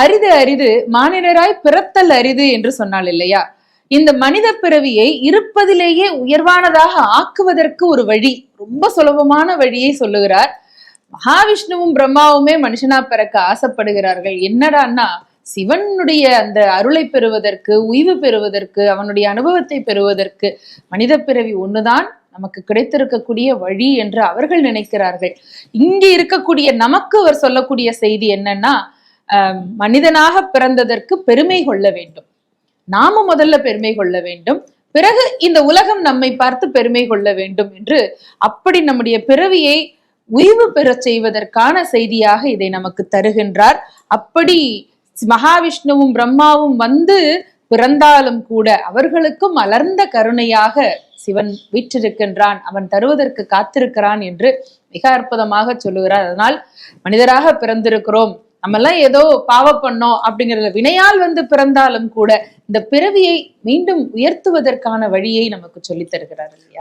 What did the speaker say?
அரிது அரிது மானிடராய் பிறத்தல் அரிது என்று சொன்னால் இல்லையா? இந்த மனித பிறவியை இருப்பதிலேயே உயர்வானதாக ஆக்குவதற்கு ஒரு வழி ரொம்ப சுலபமான வழியை சொல்லுகிறார். மகாவிஷ்ணுவும் பிரம்மாவுமே மனுஷனா பிறக்க ஆசைப்படுகிறார்கள். என்னடான்னா சிவனுடைய அந்த அருளை பெறுவதற்கு உய்வு பெறுவதற்கு அவனுடைய அனுபவத்தை பெறுவதற்கு மனித பிறவி ஒண்ணுதான் நமக்கு கிடைத்திருக்கக்கூடிய வழி என்று அவர்கள் நினைக்கிறார்கள். இங்கே இருக்கக்கூடிய நமக்கு அவர் சொல்லக்கூடிய செய்தி என்னன்னா மனிதனாக பிறந்ததற்கு பெருமை கொள்ள வேண்டும். நாம முதல்ல பெருமை கொள்ள வேண்டும். பிறகு இந்த உலகம் நம்மை பார்த்து பெருமை கொள்ள வேண்டும் என்று அப்படி நம்முடைய பிறவியை உய்வு பெறச் செய்வதற்கான செய்தியாக இதை நமக்கு தருகின்றார். அப்படி மகாவிஷ்ணுவும் பிரம்மாவும் வந்து பிறந்தாலும் கூட அவர்களுக்கும் மலர்ந்த கருணையாக சிவன் வீற்றிருக்கின்றான். அவன் தருவதற்கு காத்திருக்கிறான் என்று மிக அற்புதமாக சொல்லுகிறார். அதனால் மனிதராக பிறந்திருக்கிறோம். நம்மெல்லாம் ஏதோ பாவ பண்ணோம் அப்படிங்கறத வினையால் வந்து பிறந்தாலும் கூட இந்த பிறவியை மீண்டும் உயர்த்துவதற்கான வழியை நமக்கு சொல்லித் தருகிறார் இல்லையா?